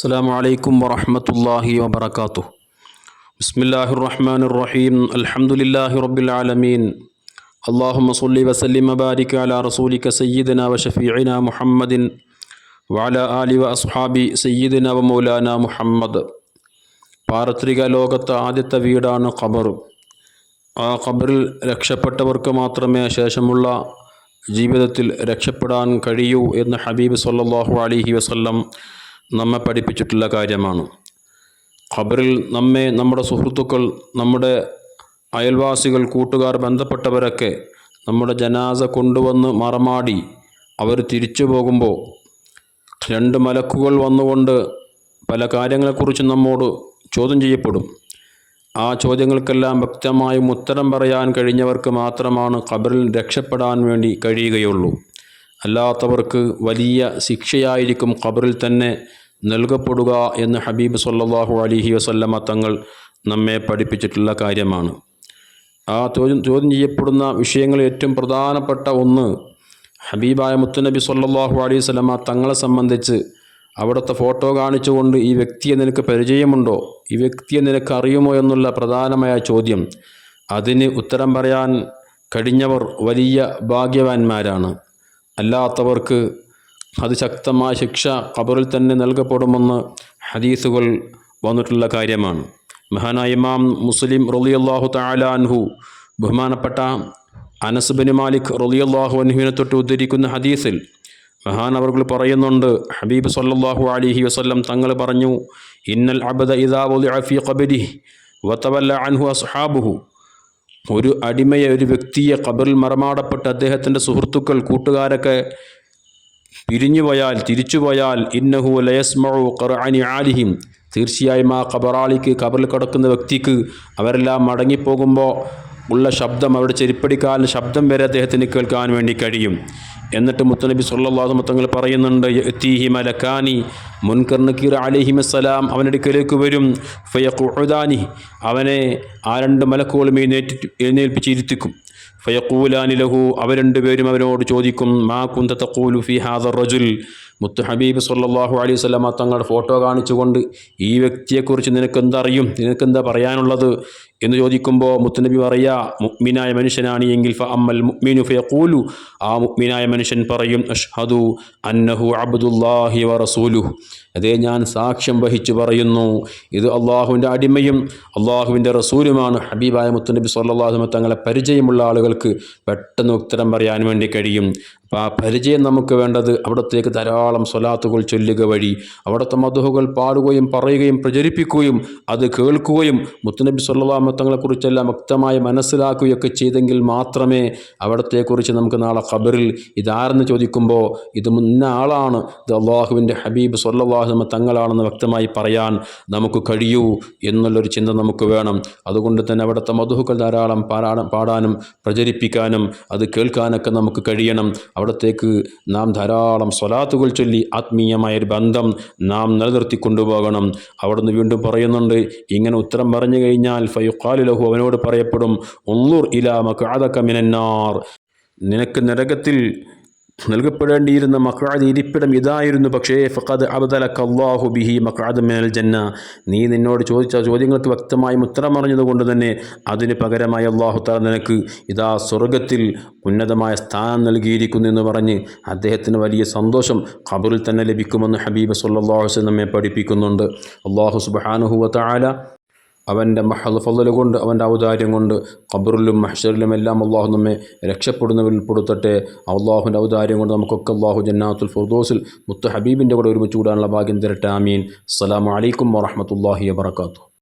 السلام عليكم ورحمة الله وبركاته بسم الله الرحمن الرحيم الحمد لله رب العالمين اللهم صل وسلم وبارك على رسولك سيدنا وشفيعنا محمد وعلى آله وأصحاب سيدنا ومولانا محمد പാരത്രിക ലോകത്തെ ആദ്യത്തെ വീടാണ് ഖബർ ആ ഖബറിൽ രക്ഷപ്പെട്ടവർക്ക് മാത്രമേ ശേഷമുള്ള ജീവിതത്തിൽ രക്ഷപ്പെടാൻ കഴിയൂ എന്ന് ഹബീബ് സല്ലല്ലാഹു അലൈഹി വസല്ലം നമ്മെ പഠിപ്പിച്ചിട്ടുള്ള കാര്യമാണ്. ഖബറിൽ നമ്മെ നമ്മുടെ സുഹൃത്തുക്കൾ നമ്മുടെ അയൽവാസികൾ കൂട്ടുകാർ ബന്ധപ്പെട്ടവരൊക്കെ നമ്മുടെ ജനാസ കൊണ്ടുവന്ന് മറമാടി അവർ തിരിച്ചു പോകുമ്പോൾ രണ്ട് മലക്കുകൾ വന്നുകൊണ്ട് പല കാര്യങ്ങളെക്കുറിച്ച് നമ്മോട് ചോദ്യം ചെയ്യപ്പെടും. ആ ചോദ്യങ്ങൾക്കെല്ലാം വ്യക്തമായും ഉത്തരം പറയാൻ കഴിഞ്ഞവർക്ക് മാത്രമാണ് ഖബറിൽ രക്ഷപ്പെടാൻ വേണ്ടി കഴിയുകയുള്ളൂ. അല്ലാത്തവർക്ക് വലിയ ശിക്ഷയായിരിക്കും ഖബറിൽ തന്നെ നൽകപ്പെടുക എന്ന് ഹബീബ് സല്ലാഹു അലൈഹി വസല്ലമ തങ്ങൾ നമ്മെ പഠിപ്പിച്ചിട്ടുള്ള കാര്യമാണ്. ആ ചോദ്യം ചോദ്യം ചെയ്യപ്പെടുന്ന വിഷയങ്ങളിൽ ഏറ്റവും പ്രധാനപ്പെട്ട ഒന്ന് ഹബീബായ മുത്തുനബി സല്ലാഹു അലൈഹി വസല്ലമ തങ്ങളെ സംബന്ധിച്ച് അവിടുത്തെ ഫോട്ടോ കാണിച്ചുകൊണ്ട് ഈ വ്യക്തിയെ നിനക്ക് പരിചയമുണ്ടോ? ഈ വ്യക്തിയെ നിനക്ക് അറിയുമോ എന്നുള്ള പ്രധാനമായ ചോദ്യം. അതിന് ഉത്തരം പറയാൻ കഴിഞ്ഞവർ വലിയ ഭാഗ്യവാന്മാരാണ്. അല്ലാത്തവർക്ക് അതിശക്തമായ ശിക്ഷ ഖബറിൽ തന്നെ നൽകപ്പെടുമെന്ന് ഹദീസുകൾ വന്നിട്ടുള്ള കാര്യമാണ്. മഹാനായ ഇമാം മുസ്ലിം റളിയല്ലാഹു തആല അൻഹു ബഹുമാനപ്പെട്ട അനസ് ബിൻ മാലിക് റളിയല്ലാഹു അൻഹുവിനെ തൊട്ട് ഉദ്ധരിക്കുന്ന ഹദീസിൽ അവർ പറയുന്നുണ്ട് ഹബീബ് സല്ലല്ലാഹു അലൈഹി വസല്ലം തങ്ങൾ പറഞ്ഞു ഇന്നൽ അബദ ഇദാ വലി ഫീ ഖബരിഹി വതവല്ല അൻഹു അസ്ഹാബുഹു. ഒരു അടിമയെ ഒരു വ്യക്തിയെ ഖബറിൽ മറമാടപ്പെട്ട് അദ്ദേഹത്തിന്റെ സുഹൃത്തുക്കൾ കൂട്ടുകാരൊക്കെ പിരിഞ്ഞുപോയാൽ തിരിച്ചുപോയാൽ ഇന്നഹു ലയസ്മഴു ഖർഅനി ആലിഹിം. തീർച്ചയായും ആ കബറാളിക്ക് കബറിൽ കിടക്കുന്ന വ്യക്തിക്ക് അവരെല്ലാം മടങ്ങിപ്പോകുമ്പോൾ ഉള്ള ശബ്ദം അവരുടെ ചെരിപ്പടിക്കാലിന് ശബ്ദം വരെ അദ്ദേഹത്തിന് കേൾക്കാൻ വേണ്ടി കഴിയും. എന്നിട്ട് മുത്തനബി സല്ലല്ലാഹു മുത്തങ്ങൾ പറയുന്നുണ്ട് എത്തിഹി മലക്കാനി മുൻകർ നക്കീർ അലിഹിമസ്സലാം അവനടുക്കലേക്ക് വരും. ഫയഖുദാനി അവനെ ആ രണ്ട് മലക്കുകളും എഴുന്നേറ്റ് എഴുന്നേൽപ്പിച്ചിരുത്തിക്കും. ഫയഖൂലാനി ലഹു അവർ രണ്ടുപേരും അവനോട് ചോദിക്കും മാ കുന്ത തഖൂലു ഫി ഹാദർ റജുൽ? മുത്ത് ഹബീബ് സല്ലല്ലാഹു അലൈഹി സ്വലമ തങ്ങളുടെ ഫോട്ടോ കാണിച്ചുകൊണ്ട് ഈ വ്യക്തിയെക്കുറിച്ച് നിനക്ക് എന്തറിയും നിനക്ക് എന്താ പറയാനുള്ളത്? എന്ന് ചോദിക്കുമ്പോൾ മുത്തുനബി പറയാ മുഗ്മിനായ മനുഷ്യനാണ് എങ്കിൽ ഫ അമ്മൽ മുഗ്മിനു ഫയഖൂലു. ആ മുഗ്മിനായ മനുഷ്യൻ പറയും അഷ്ഹദു അന്നഹു അബ്ദുല്ലാഹി വ റസൂലു അതേ ഞാൻ സാക്ഷ്യം വഹിച്ചു പറയുന്നു ഇത് അള്ളാഹുവിന്റെ അടിമയും അള്ളാഹുവിന്റെ റസൂലുമാണ്. ഹബീബായ മുത്തുനബി സല്ലല്ലാഹു തങ്ങളെ പരിചയമുള്ള ആളുകൾക്ക് പെട്ടെന്ന് ഉത്തരം പറയാൻ വേണ്ടി കഴിയും. ആ പരിചയം നമുക്ക് വേണ്ടത് അവിടത്തേക്ക് ധാരാളം സ്വലാത്തുകൾ ചൊല്ലുക വഴി അവിടുത്തെ മധുഹുകൾ പാടുകയും പറയുകയും പ്രചരിപ്പിക്കുകയും അത് കേൾക്കുകയും മുത്തുനബി സല്ലാ തങ്ങളെക്കുറിച്ചെല്ലാം വ്യക്തമായി മനസ്സിലാക്കുകയൊക്കെ ചെയ്തെങ്കിൽ മാത്രമേ അവിടത്തെക്കുറിച്ച് നമുക്ക് നാളെ ഖബറിൽ ഇതാരെന്ന് ചോദിക്കുമ്പോൾ ഇത് മുന്ന ആളാണ്. ഇത് അള്ളാഹുവിന്റെ ഹബീബ് സല്ലാഹുമ തങ്ങളാണെന്ന് വ്യക്തമായി പറയാൻ നമുക്ക് കഴിയൂ എന്നുള്ളൊരു ചിന്ത നമുക്ക് വേണം. അതുകൊണ്ട് തന്നെ അവിടുത്തെ മധുഹുകൾ ധാരാളം പാടാ പാടാനും പ്രചരിപ്പിക്കാനും അത് കേൾക്കാനൊക്കെ നമുക്ക് കഴിയണം. അവിടത്തേക്ക് നാം ധാരാളം സ്വലാത്തുകൾ ചൊല്ലി ആത്മീയമായ ഒരു ബന്ധം നാം നിലനിർത്തി കൊണ്ടുപോകണം. അവിടുന്ന് വീണ്ടും പറയുന്നുണ്ട് ഇങ്ങനെ ഉത്തരം പറഞ്ഞു കഴിഞ്ഞാൽ ഫയുഖാലുലഹു അവനോട് പറയപ്പെടും ഉള്ളൂർ ഇലാമ മക്കാദക്ക മിനന്നാർ. നിനക്ക് നരകത്തിൽ നൽകപ്പെടേണ്ടിയിരുന്ന മക്കാദ് ഇരിപ്പിടം ഇതായിരുന്നു. പക്ഷേ ഫഖദ് അബ്ദലക അല്ലാഹു ബിഹി മക്കാദ് മിനൽ ജന്ന. നീ നിന്നോട് ചോദിച്ച ചോദ്യങ്ങൾക്ക് വ്യക്തമായി ഉത്തരം അറിഞ്ഞതുകൊണ്ട് തന്നെ അതിന് പകരമായി അള്ളാഹു താല നിനക്ക് ഇതാ സ്വർഗത്തിൽ ഉന്നതമായ സ്ഥാനം നൽകിയിരിക്കുന്നു എന്ന് പറഞ്ഞ് അദ്ദേഹത്തിന് വലിയ സന്തോഷം ഖബറിൽ തന്നെ ലഭിക്കുമെന്ന് ഹബീബ് അലൈഹി നമ്മെ പഠിപ്പിക്കുന്നുണ്ട്. അള്ളാഹു സുബ്ഹാനഹു വ തആല അവന്റെ മഹദ് ഫضل കൊണ്ട് അവന്റെ ഔദാര്യം കൊണ്ട് ഖബറിലും മഹ്ഷറിലും എല്ലാം അള്ളാഹു നമ്മെ രക്ഷപ്പെടുന്നവരിൽ ഉൾപ്പെടുത്തട്ടെ അള്ളാഹുവിന്റെ ഔദാര്യം കൊണ്ട് നമുക്കൊക്കെ അള്ളാഹു ജന്നാത്തുൽ ഫുർദോസിൽ മുത്ത് ഹബീബിന്റെ കൂടെ ഒരുമിച്ച് കൂടാനുള്ള ഭാഗ്യം തരട്ടെ. ആമീൻ. അസ്സലാമു അലൈക്കും വറഹ്മത്തുള്ളാഹി വബറകാതുഹു.